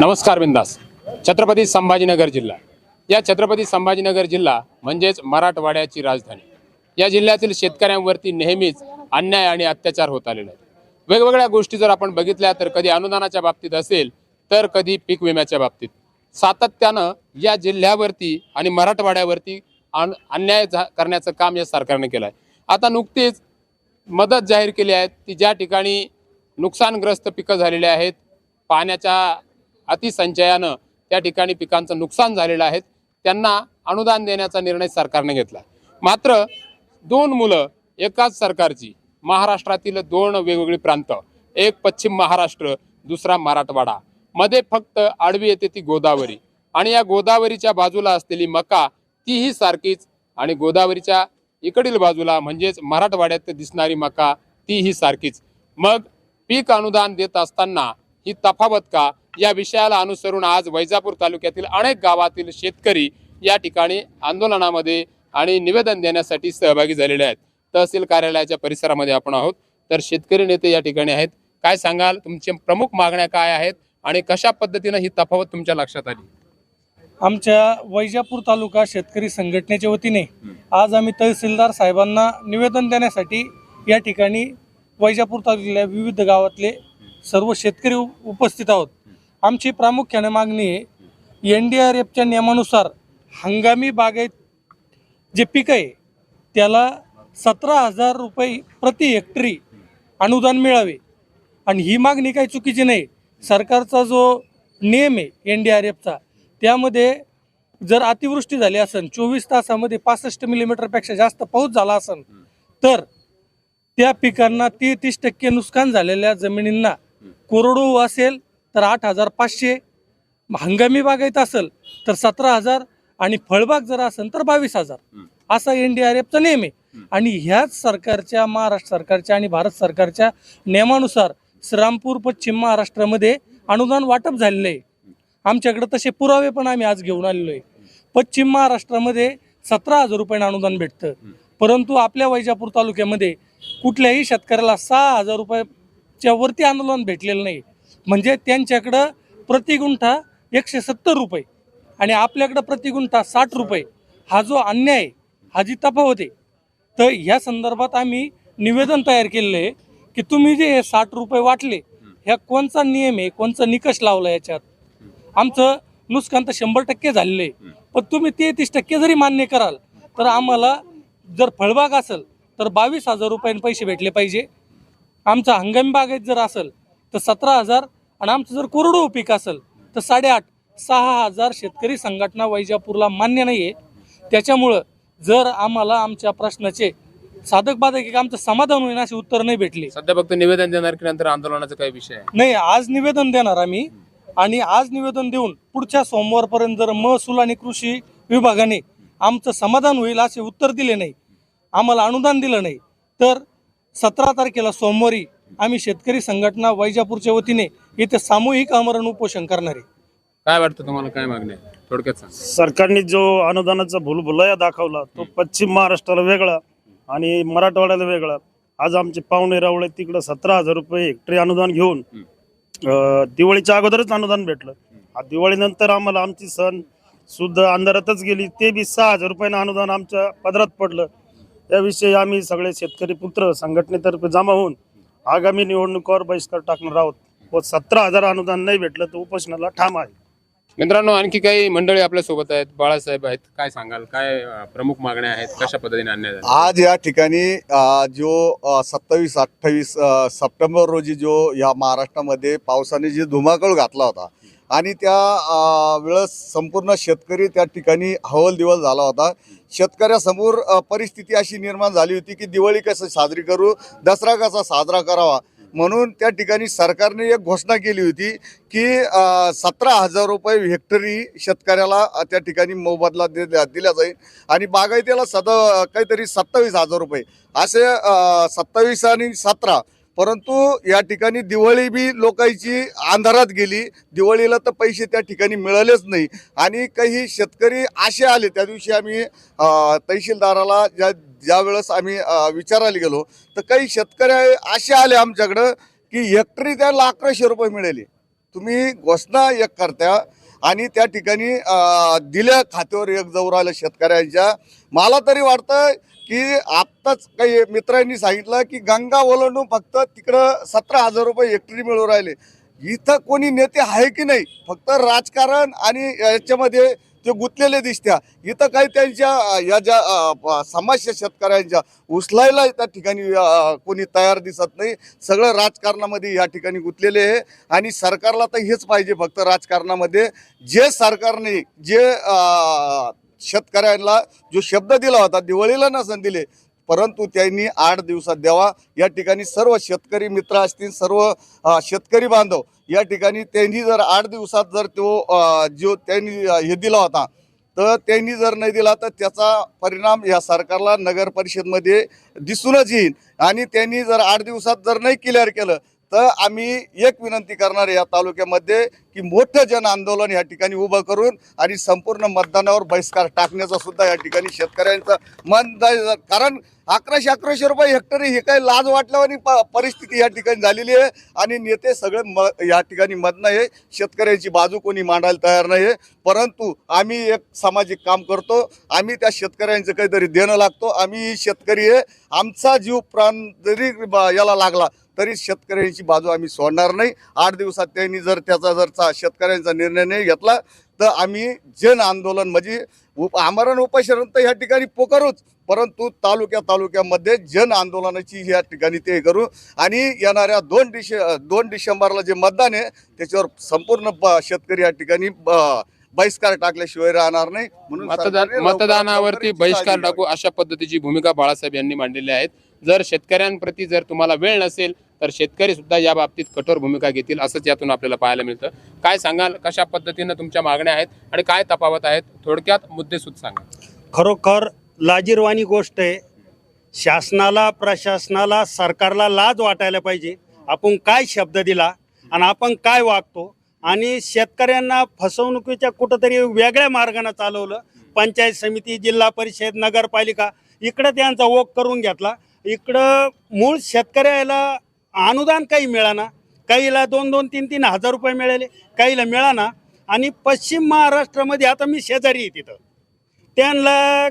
नमस्कार बिंदास. छत्रपती संभाजीनगर जिल्हा. या छत्रपती संभाजीनगर जिल्हा म्हणजेच मराठवाड्याची राजधानी. या जिल्ह्यातील शेतकऱ्यांवरती नेहमीच अन्याय आणि अत्याचार होत आलेले आहेत. वेगवेगळ्या गोष्टी जर आपण बघितल्या तर कधी अनुदानाच्या बाबतीत असेल तर कधी पीक विम्याच्या बाबतीत. सातत्यानं या जिल्ह्यावरती आणि मराठवाड्यावरती अन अन्याय झा- करण्याचं काम या सरकारने केलं आहे. आता नुकतीच मदत जाहीर केली आहे. ती ज्या ठिकाणी नुकसानग्रस्त पिकं झालेली आहेत पाण्याच्या अतिसंचयानं त्या ठिकाणी पिकांचं नुकसान झालेलं आहे. त्यांना अनुदान देण्याचा निर्णय सरकारने घेतला. मात्र दोन मुलं एकाच सरकारची. महाराष्ट्रातील दोन वेगवेगळी प्रांत. एक पश्चिम महाराष्ट्र दुसरा मराठवाडा. मध्ये फक्त आडवी येते ती गोदावरी. आणि या गोदावरीच्या बाजूला असलेली मका तीही सारखीच. आणि गोदावरीच्या इकडील बाजूला म्हणजेच मराठवाड्यात दिसणारी मका तीही सारखीच. मग पीक अनुदान देत असताना ही तफावत का? या विषयाला अनुसरून आज वैजापूर तालुक्यातील अनेक गावातील शेतकरी या ठिकाणी आंदोलनामध्ये आणि निवेदन देण्यासाठी सहभागी झालेले आहेत. तहसील कार्यालयाच्या परिसरामध्ये आपण आहोत. तर शेतकरी नेते या ठिकाणी आहेत. काय सांगाल? तुमच्या प्रमुख मागण्या काय आहेत? आणि कशा पद्धतीनं ही तफावत तुमच्या लक्षात आली? आमच्या वैजापूर तालुका शेतकरी संघटनेच्या वतीने आज आम्ही तहसीलदार साहेबांना निवेदन देण्यासाठी या ठिकाणी वैजापूर तालुक्यातल्या विविध गावातले सर्व शेतकरी उपस्थित आहोत. आमची प्रामुख्याने मागणी आहे एन डी आर एफच्या नियमानुसार हंगामी बागायत जे पीक आहे त्याला सतरा हजार रुपये प्रति हेक्टरी अनुदान मिळावे. आणि ही मागणी काही चुकीची नाही. सरकारचा जो नियम आहे एन डी आर एफचा त्यामध्ये जर अतिवृष्टी झाली असेल चोवीस तासामध्ये पासष्ट मिलीमीटरपेक्षा जास्त पाऊस झाला असेल तर त्या पिकांना ती तीस टक्के नुकसान झालेल्या जमिनींना कोरडू असेल तर आठ हजार पाचशे हंगामी बागायत असेल तर सतरा हजार आणि फळबाग जर असेल तर बावीस हजार. असा एन डी आर एफचा नियम आहे. आणि ह्याच सरकारच्या महाराष्ट्र सरकारच्या आणि भारत सरकारच्या नियमानुसार श्रीरामपूर पश्चिम महाराष्ट्रामध्ये अनुदान वाटप झालेलं आहे. आमच्याकडे तसे पुरावे पण आम्ही आज घेऊन आलेलो आहे. पश्चिम महाराष्ट्रामध्ये सतरा हजार रुपयानं अनुदान भेटतं. परंतु आपल्या वैजापूर तालुक्यामध्ये कुठल्याही शेतकऱ्याला सहा हजार रुपयाच्या वरती अनुदान भेटलेलं नाही. म्हणजे त्यांच्याकडं प्रतिगुंठा एकशे सत्तर रुपये आणि आपल्याकडं प्रतिगुंठा साठ रुपये. हा जो अन्याय आहे, हा जी तफावत आहे तर ह्या संदर्भात आम्ही निवेदन तयार केलेलं आहे की तुम्ही जे हे साठ रुपये वाटले ह्या कोणचा नियम आहे कोणचा निकष लावला याच्यात? आमचं नुकसान तर शंभर टक्के झालेलं आहे. पण तुम्ही तेहतीस टक्के जरी मान्य कराल तर आम्हाला जर फळबाग असेल तर बावीस हजार रुपयांनी पैसे भेटले पाहिजे. आमचा हंगामी बागायत जर असेल तर सतरा हजार आणि आमचं जर कोरडो पीक असेल तर साडेआठ सहा हजार शेतकरी संघटना वैजापूरला मान्य नाही आहे त्याच्यामुळं जर आम्हाला आमच्या प्रश्नाचे साधक बाधक एक आमचं समाधान होईल असे उत्तर नाही भेटले. सध्या फक्त निवेदन देणार की नंतर आंदोलनाचा काही विषय आहे? नाही आज निवेदन देणार आम्ही. आणि आज निवेदन देऊन पुढच्या सोमवारपर्यंत जर महसूल आणि कृषी विभागाने आमचं समाधान होईल असे उत्तर दिले नाही आम्हाला अनुदान दिलं नाही तर सतरा तारखेला सोमवारी आम्ही शेतकरी संघटना वैजापूरच्या वतीने इथे सामूहिक आमरण उपोषण करणार. आहे काय वाटतं तुम्हाला? काय मागण्या आहे? थोडक्यात सांग. सरकारने जो अनुदानाचा भुलभुलया दाखवला तो पश्चिम महाराष्ट्राला वेगळा आणि मराठवाड्याला वेगळा. आज आमचे पाहुणे रावळे तिकडं सतरा हजार रुपये हेक्टरी अनुदान घेऊन अं, दिवाळीच्या अगोदरच अनुदान भेटलं. आ, दिवाळीनंतर आम्हाला आमची सण सुद्धा अंधारातच गेली ते बी सहा हजार रुपयानं अनुदान आमच्या पदरात पडलं. त्याविषयी आम्ही सगळे शेतकरी पुत्र संघटनेतर्फे जमा होऊन आगामी निवडणुकावर बहिष्कार टाकणार आहोत. व सतरा हजार अनुदान नाही भेटलं तर उपोषणाला ठाम आहे. मित्रांनो आणखी काही मंडळी आपल्यासोबत आहेत बाळासाहेब आहेत. काय सांगाल? काय अं, प्रमुख मागण्या आहेत? कशा पद्धतीने झाला? आज या ठिकाणी अ, जो सत्तावीस अठ्ठावीस सप्टेंबर रोजी जो या महाराष्ट्रामध्ये पावसाने जे धुमाकूळ घातला होता आणि त्या वेळेस संपूर्ण शेतकरी त्या ठिकाणी हवल दिवल झाला होता. शेतकऱ्यासमोर परिस्थिती अशी निर्माण झाली होती की दिवाळी कसं साजरी करू दसरा कसा साजरा करावा? म्हणून त्या ठिकाणी सरकारने एक घोषणा केली होती की सतरा हजार रुपये हेक्टरी शेतकऱ्याला त्या ठिकाणी मोबदला दिला दिला जाईल. आणि बागायतीला सदा काहीतरी सत्तावीस हजार रुपये. असे सत्तावीस आणि सतरा परंतु या ठिकाणी दिवाळी बी लोकांची अंधारात गेली. दिवाळीला तर पैसे त्या ठिकाणी मिळालेच नाही. आणि काही शेतकरी असे आले. त्या दिवशी आम्ही तहसीलदाराला ज्या ज्या वेळेस आम्ही विचारायला गेलो तर काही शेतकरी असे आले आमच्याकडं की हेक्टरी त्याला अकराशे रुपये मिळाले. तुम्ही घोषणा एक करत्या आणि त्या ठिकाणी दिल्या खात्यावर एक जाऊ राहिलं शेतकऱ्यांच्या. मला तरी वाटतं की आत्ताच काही मित्रांनी सांगितलं की गंगा ओलांडून फक्त तिकडं सतरा हजार रुपये हेक्टरी मिळू राहिले. इथं कोणी नेते आहे की नाही? फक्त राजकारण आणि याच्यामध्ये ते गुंतलेले दिसत्या. इथं काही त्यांच्या या ज्या समस्या शेतकऱ्यांच्या उचलायला त्या ठिकाणी कोणी तयार दिसत नाही. सगळं राजकारणामध्ये या ठिकाणी गुंतलेले आहे. आणि सरकारला तर हेच पाहिजे फक्त राजकारणामध्ये. जे सरकारने जे शेतकऱ्यांना जो शब्द दिला होता दिवाळीला नसन दिले परंतु त्यांनी आठ दिवसात द्यावा. या ठिकाणी सर्व शेतकरी मित्र असतील सर्व शेतकरी बांधव या ठिकाणी त्यांनी जर आठ दिवसात जर तो जो त्यांनी हे दिला होता तर त्यांनी जर नाही दिला तर त्याचा परिणाम या सरकारला नगर परिषदमध्ये दिसूनच येईल. आणि त्यांनी जर आठ दिवसात जर नाही क्लिअर केलं तर आम्ही एक विनंती करणार आहे या तालुक्यामध्ये की मोठं जन आंदोलन या ठिकाणी उभं करून आणि संपूर्ण मतदानावर बहिष्कार टाकण्याचा सुद्धा या ठिकाणी शेतकऱ्यांचं मन कारण अकराशे अकराशे रुपये हेक्टरी हे काही लाज वाटल्यावानी प परिस्थिती या ठिकाणी झालेली आहे आणि नेते सगळे म या ठिकाणी मधनं आहे. शेतकऱ्यांची बाजू कोणी मांडायला तयार नाही आहे. परंतु आम्ही एक सामाजिक काम करतो. आम्ही त्या शेतकऱ्यांचं काहीतरी देणं लागतो. आम्ही शेतकरी आहे. आमचा जीव प्राण जरी याला लागला तरी शेतकऱ्यांची बाजू आम्ही सोडणार नाही. आठ दिवसात त्यांनी जर त्याचा जर चा- शेतकऱ्यांचा निर्णय नाही घेतला तर आम्ही जन आंदोलन म्हणजे उप आमरण उपोषण तर ह्या ठिकाणी पोकरूच. परंतु तालुक्या तालुक्यामध्ये जन आंदोलनाची या ठिकाणी ते करू आणि येणाऱ्या दोन डिसे दोन डिसेंबरला जे मतदान आहे त्याच्यावर संपूर्ण शेतकरी या ठिकाणी ब- बहिष्कार टाकल्याशिवाय राहणार नाही. म्हणून मतदानावरती बहिष्कार टाकू अशा पद्धतीची भूमिका बाळासाहेब यांनी मांडलेली आहेत. जर शेतकऱ्यांप्रती जर तुम्हाला वेळ नसेल तर शेतकरी सुद्धा या बाबतीत कठोर भूमिका घेतील असंच यातून आपल्याला पाहायला मिळतं. काय सांगाल? कशा पद्धतीनं तुमच्या मागण्या आहेत आणि काय तफावत आहेत? थोडक्यात मुद्देसूद सांगा. खरोखर लाजीरवाणी गोष्ट आहे. शासनाला प्रशासनाला सरकारला लाज वाटायला पाहिजे. आपण काय शब्द दिला आणि आपण काय वागतो? आणि शेतकऱ्यांना फसवणुकीच्या कुठंतरी वेगळ्या मार्गाने चालवलं. पंचायत समिती जिल्हा परिषद नगरपालिका इकडं त्यांचा ओघ करून घेतला. इकडं मूळ शेतकऱ्याला अनुदान काही मिळाना काहीला दोन दोन तीन तीन हजार रुपये मिळाले काहीला मिळाना. आणि पश्चिम महाराष्ट्रामध्ये आता मी शेजारी आहे तिथं. त्यांना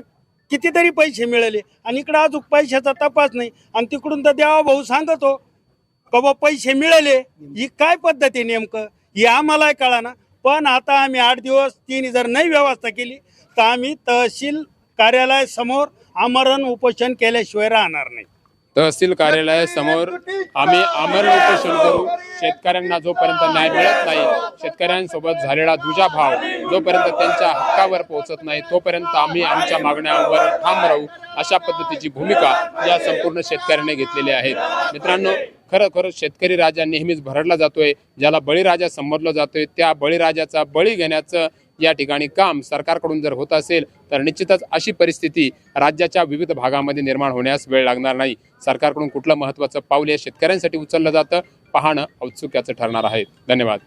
कितीतरी पैसे मिळाले आणि इकडं अजून पैशाचा तपास नाही. आणि तिकडून तर देवा भाऊ सांगतो का बा पैसे मिळाले? ही काय पद्धती नेमकं? ही आम्हाला कळाना. पण आता आम्ही आठ दिवस तिने जर नाही व्यवस्था केली तर आम्ही तहसील कार्यालयासमोर आमरण उपोषण केल्याशिवाय राहणार नाही. तहसील कार्यालयासमोर आम्ही आमरण उपोषण करू. शेतकऱ्यांना जोपर्यंत न्याय मिळत नाही शेतकऱ्यांसोबत झालेला दुजाभाव जोपर्यंत त्यांच्या हक्कावर पोहोचत नाही तोपर्यंत आम्ही आमच्या मागण्यांवर ठाम राहू अशा पद्धतीची भूमिका या संपूर्ण शेतकऱ्याने घेतलेली आहे. मित्रांनो खरं खरं शेतकरी राजा नेहमीच भरडला जातोय. ज्याला बळीराजा संबोधलं जातोय त्या बळीराजाचा बळी घेण्याचं या ठिकाणी काम सरकारकडून जर होत असेल तर निश्चितच अशी परिस्थिती राज्याच्या विविध भागामध्ये निर्माण होण्यास वेळ लागणार नाही. सरकारकडून कुठलं महत्त्वाचं पाऊल या शेतकऱ्यांसाठी उचललं जातं पाहणं औत्सुक्याचं ठरणार आहे. धन्यवाद.